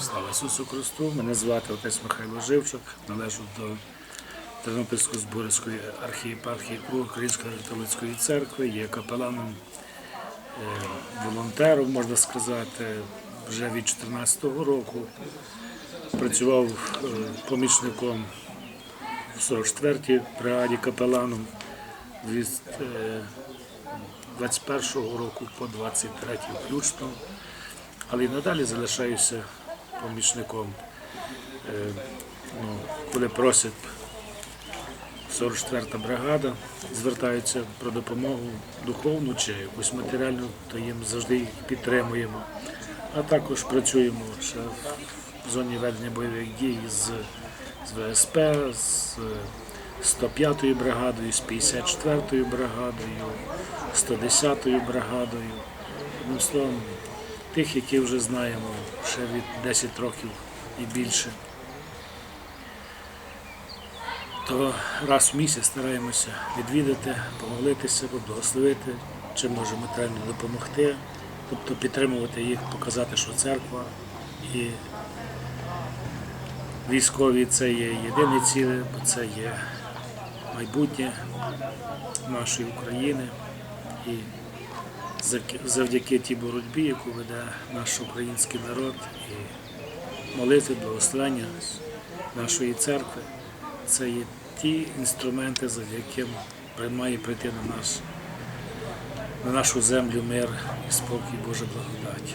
Слава Ісусу Христу! Мене звати отець Михайло Живчук, належу до Тернопільсько-Зборівської архієпархії Української католицької церкви, є капеланом, е, волонтером, можна сказати, вже від 2014 року. Працював е, помічником в 44-й бригаді капеланом від е, 21-го року по 23-й включно але й надалі залишаюся помічником. Е, Ну, коли просять 44-та бригада, звертаються про допомогу духовну чи якусь матеріальну, то їм завжди їх підтримуємо. А також працюємо ще в зоні ведення бойових дій з, з ВСП, з 105-ю бригадою, з 54-ю бригадою, 110-ю бригадою. Одним словом, тих, які вже знаємо ще від 10 років і більше. То раз в місяць стараємося відвідати, помолитися, поблагословити, чим можемо матеріально допомогти, тобто підтримувати їх, показати, що церква і військові це є єдине ціле, бо це є майбутнє нашої України. І завдяки- тій боротьбі, яку веде наш український народ, і молитви, благословення нашої церкви, це є ті інструменти, завдяки має прийти на нас, на нашу землю мир і спокій Божа благодать.